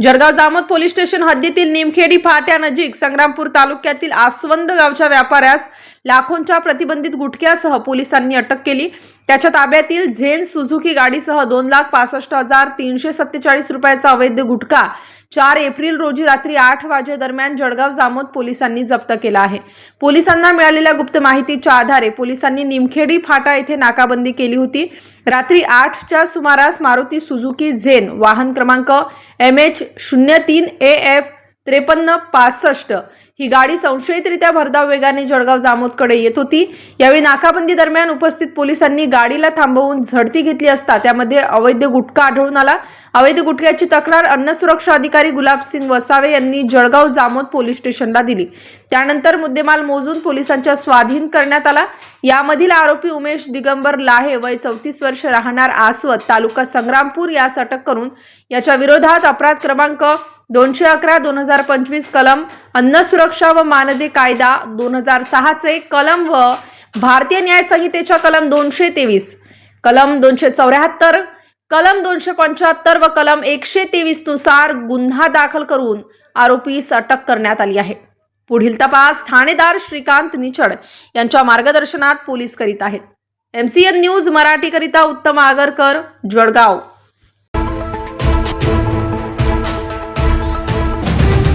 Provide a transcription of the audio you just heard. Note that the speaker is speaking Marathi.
जळगाव जामोद पोलीस स्टेशन हद्दीतील निमखेडी फाट्यानजीक संग्रामपूर तालुक्यातील आसवंद गावच्या व्यापाऱ्यास लाखोंच्या प्रतिबंधित गुटख्यासह पोलिसांनी अटक केली. त्याच्या ताब्यातील झेन सुझुकी गाडीसह दोन लाख पासष्ट हजार तीनशे सत्तेचाळीस रुपयाचा अवैध गुटखा चार एप्रिल रोजी रात्री आठ वाजेदरम्यान जळगाव जामोद पोलिसांनी जप्त केला आहे. पोलिसांना मिळालेल्या गुप्त माहितीच्या आधारे पोलिसांनी निमखेडी फाटा येथे नाकाबंदी केली होती. रात्री आठच्या सुमारास मारुती सुझुकी झेन वाहन क्रमांक एम एच शून्य तीन ए एफ त्रेपन्न पासष्ट ही गाडी संशयितरित्या भरधाव वेगाने जळगाव जामोदकडे येत होती. यावेळी नाकाबंदी दरम्यान उपस्थित पोलिसांनी गाडीला थांबवून झडती घेतली असता त्यामध्ये अवैध गुटखा आढळून आला. अवैध गुटख्याची तक्रार अन्न सुरक्षा अधिकारी गुलाबसिंग वसावे यांनी जळगाव जामोद पोलीस स्टेशनला दिली. त्यानंतर मुद्देमाल मोजून पोलिसांच्या स्वाधीन करण्यात आला. यामधील आरोपी उमेश दिगंबर लाहे वय चौतीस वर्ष राहणार आसवत तालुका संग्रामपूर यास अटक करून याच्या विरोधात अपराध क्रमांक दोनशे अकरा दोन हजार पंचवीस कलम अन्न सुरक्षा व मानदे कायदा दोन हजार सहाचे कलम व भारतीय न्याय संहितेच्या कलम दोनशे तेवीस कलम दोनशे चौऱ्याहत्तर कलम दोनशे पंच्याहत्तर व कलम एकशे तेवीसनुसार गुन्हा दाखल करून आरोपीस अटक करण्यात आली आहे. पुढील तपास ठाणेदार श्रीकांत निचड यांच्या मार्गदर्शनात पोलीस करीत आहेत. एमसीएन न्यूज मराठीकरिता उत्तम आगरकर जळगाव.